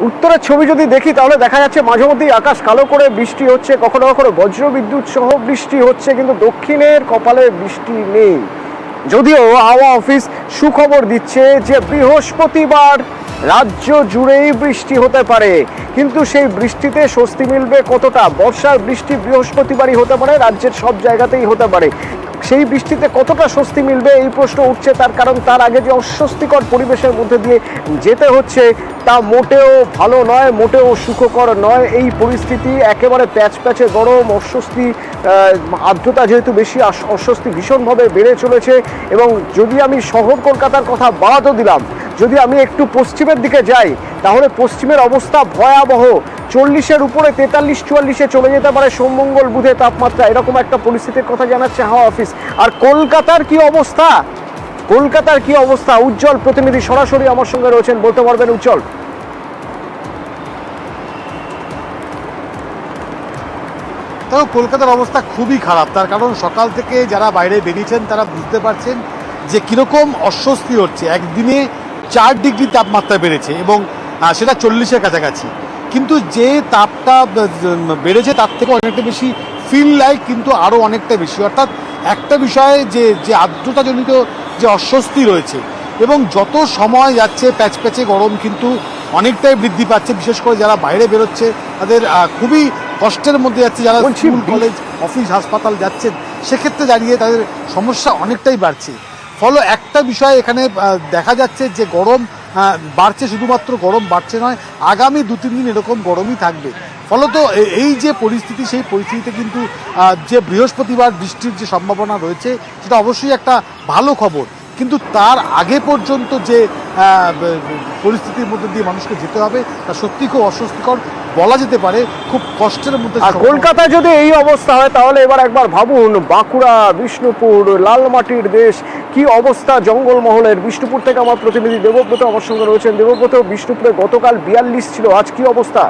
উত্তরের ছবি যদি দেখি, তাহলে দেখা যাচ্ছে মাঝে মধ্যেই আকাশ কালো করে বৃষ্টি হচ্ছে, কখনো কখনো বজ্র বিদ্যুৎ সহ বৃষ্টি হচ্ছে, কিন্তু দক্ষিণের কপালে বৃষ্টি নেই। যদিও হাওয়া অফিস সুখবর দিচ্ছে যে বৃহস্পতিবার রাজ্য জুড়েই বৃষ্টি হতে পারে, কিন্তু সেই বৃষ্টিতে স্বস্তি মিলবে কতটা? বর্ষার বৃষ্টি বৃহস্পতিবারই হতে পারে, রাজ্যের সব জায়গাতেই হতে পারে। সেই বৃষ্টিতে কতটা স্বস্তি মিলবে এই প্রশ্ন উঠছে। তার কারণ তার আগে যে অস্বস্তিকর পরিবেশের মধ্যে দিয়ে যেতে হচ্ছে, তা মোটেও ভালো নয়, মোটেও সুখকর নয়। এই পরিস্থিতি একেবারে প্যাচ প্যাচে গরম, অস্বস্তি আর্দ্রতা যেহেতু বেশি অস্বস্তি ভীষণভাবে বেড়ে চলেছে। এবং যদি আমি শহর কলকাতার কথা বাদও দিলাম যদি আমি একটু পশ্চিমের দিকে যাই, তাহলে পশ্চিমের অবস্থা ভয়াবহ। চল্লিশের উপরে তেতাল্লিশ, চুয়াল্লিশে চলে যেতে পারে সোমমঙ্গল বুধে তাপমাত্রা। এরকম একটা পরিস্থিতির কথা জানাচ্ছে হাওয়া অফিস। আর কলকাতার কি অবস্থা? কলকাতার কি অবস্থা? উজ্জ্বল প্রতিনিধি সরাসরি আমার সঙ্গে রয়েছেন, বলতে পারবেন উজ্জ্বল? তবে কলকাতার অবস্থা খুবই খারাপ। তার কারণ সকাল থেকে যারা বাইরে বেরিয়েছেন, তারা বুঝতে পারছেন যে কীরকম অস্বস্তি হচ্ছে। একদিনে চার ডিগ্রি তাপমাত্রা বেড়েছে এবং সেটা চল্লিশের কাছাকাছি। কিন্তু যে তাপটা বেড়েছে তার থেকে অনেকটা বেশি ফিল লাইক কিন্তু আরও অনেকটা বেশি। অর্থাৎ একটা বিষয়ে যে যে আর্দ্রতাজনিত যে অস্বস্তি রয়েছে এবং যত সময় যাচ্ছে প্যাচ প্যাচে গরম কিন্তু অনেকটাই বৃদ্ধি পাচ্ছে। বিশেষ করে যারা বাইরে বেরোচ্ছে তাদের খুবই কষ্টের মধ্যে যাচ্ছে। যারা স্কুল কলেজ অফিস হাসপাতাল যাচ্ছেন সেক্ষেত্রে দাঁড়িয়ে তাদের সমস্যা অনেকটাই বাড়ছে। ফলে একটা বিষয় এখানে দেখা যাচ্ছে যে গরম বাড়ছে, শুধুমাত্র গরম বাড়ছে নয়, আগামী দু, তিন দিন এরকম গরমই থাকবে। ফলত এই যে পরিস্থিতি, সেই পরিস্থিতিতে কিন্তু যে বৃহস্পতিবার বৃষ্টির যে সম্ভাবনা রয়েছে, সেটা অবশ্যই একটা ভালো খবর। কিন্তু তার আগে পর্যন্ত যে পরিস্থিতির মধ্যে দিয়ে মানুষকে যেতে হবে তা সত্যি খুব অস্বস্তিকর। বলা যেতে পারে খুব কষ্টের মধ্যে আর কলকাতায় যদি এই অবস্থা হয় তাহলে এবার একবার ভাবুন বাঁকুড়া বিষ্ণুপুর লালমাটির দেশ কি অবস্থা জঙ্গলমহলের। বিষ্ণুপুর থেকে আমার প্রতিনিধি দেবব্রত আমার সঙ্গে রয়েছেন। দেবব্রত বিষ্ণুপুরে গতকাল বিয়াল্লিশ ছিল আজ কি অবস্থা?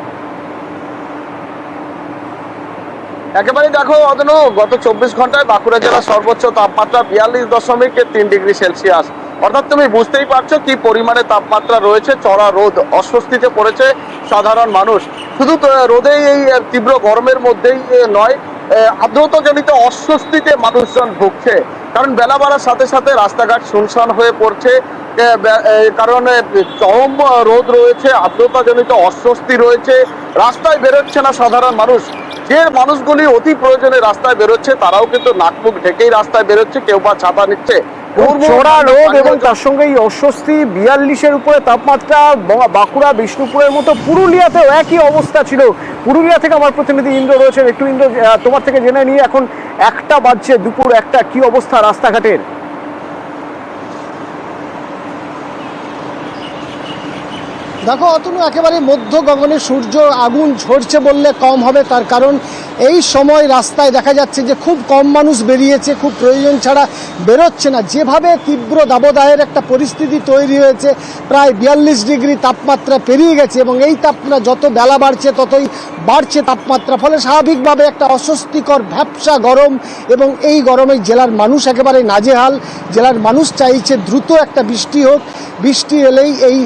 একেবারে দেখো অদনু গত চব্বিশ ঘন্টায় বাঁকুড়া জেলার সর্বোচ্চ তাপমাত্রা বিয়াল্লিশ দশমিক তিন ডিগ্রি সেলসিয়াস। অর্থাৎ তুমি বুঝতেই পারছ কি পরিমাণে তাপমাত্রা রয়েছে চড়া রোদ অস্বস্তিতে পড়েছে সাধারণ মানুষ। শুধু রোদেই এই তীব্র গরমের মধ্যেই নয় আহ, আর্দ্রতাজনিত অস্বস্তিতে মানুষজন ভুগছে। কারণ বেলা বাড়ার সাথে সাথে রাস্তাঘাট শুনশান হয়ে পড়ছে কারণ চরম রোদ রয়েছে আর্দ্রতাজনিত অস্বস্তি রয়েছে রাস্তায় বেরোচ্ছে না সাধারণ মানুষ। যে মানুষগুলি অতি প্রয়োজনে রাস্তায় বেরোচ্ছে তারাও কিন্তু নাকমুখ ঢেকেই রাস্তায় বেরোচ্ছে কেউ বা ছাতা নিচ্ছে। চড়া রোদ এবং তার সঙ্গে এই অস্বস্তি বিয়াল্লিশের উপরে তাপমাত্রা বাঁকুড়া বিষ্ণুপুরের মতো পুরুলিয়াতেও একই অবস্থা ছিল। পুরুলিয়া থেকে আমার প্রতিনিধি ইন্দ্র রয়েছেন। একটু ইন্দ্র তোমার থেকে জেনে নিয়ে এখন একটা বাজছে দুপুর একটা। কি অবস্থা রাস্তাঘাটের? দেখো অতনু একেবারে মধ্য গগনে সূর্য আগুন ঝরছে বললে কম হবে তার কারণ এই সময় রাস্তায় দেখা যাচ্ছে যে খুব কম মানুষ বেরিয়েছে, খুব প্রয়োজন ছাড়া বেরোচ্ছে না। যেভাবে তীব্র দাবদাহের একটা পরিস্থিতি তৈরি হয়েছে, প্রায় বিয়াল্লিশ ডিগ্রি তাপমাত্রা পেরিয়ে গেছে এবং এই তাপমাত্রা যত বেলা বাড়ছে, ততই বাড়ছে তাপমাত্রা। ফলে স্বাভাবিকভাবে একটা অস্বস্তিকর ভ্যাপসা গরম এবং এই গরমে জেলার মানুষ একেবারে নাজেহাল। জেলার মানুষ চাইছে দ্রুত একটা বৃষ্টি হোক। বৃষ্টি এলেই এই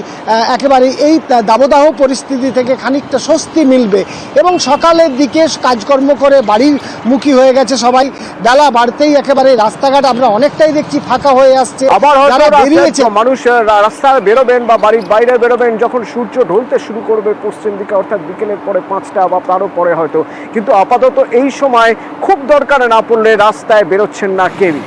একেবারে এই দাবদাহ পরিস্থিতি থেকে খানিকটা স্বস্তি মিলবে। এবং সকালের দিকে কাজকর্ম করে বাড়ির মুখী হয়ে গেছে সবাই। বেলা বাড়তেই একেবারে রাস্তাঘাট আমরা অনেকটাই দেখছি ফাঁকা হয়ে আসছে। আবার যারা বেরিয়েছে মানুষ রাস্তায় বেরোবেন বা বাড়ির বাইরে বেরোবেন যখন সূর্য ঢলতে শুরু করবে পশ্চিম দিকে অর্থাৎ বিকেলের পরে পাঁচটা বা তারও পরে হয়তো। কিন্তু আপাতত এই সময় খুব দরকার না পড়লে রাস্তায় বেরোচ্ছেন না কেউই।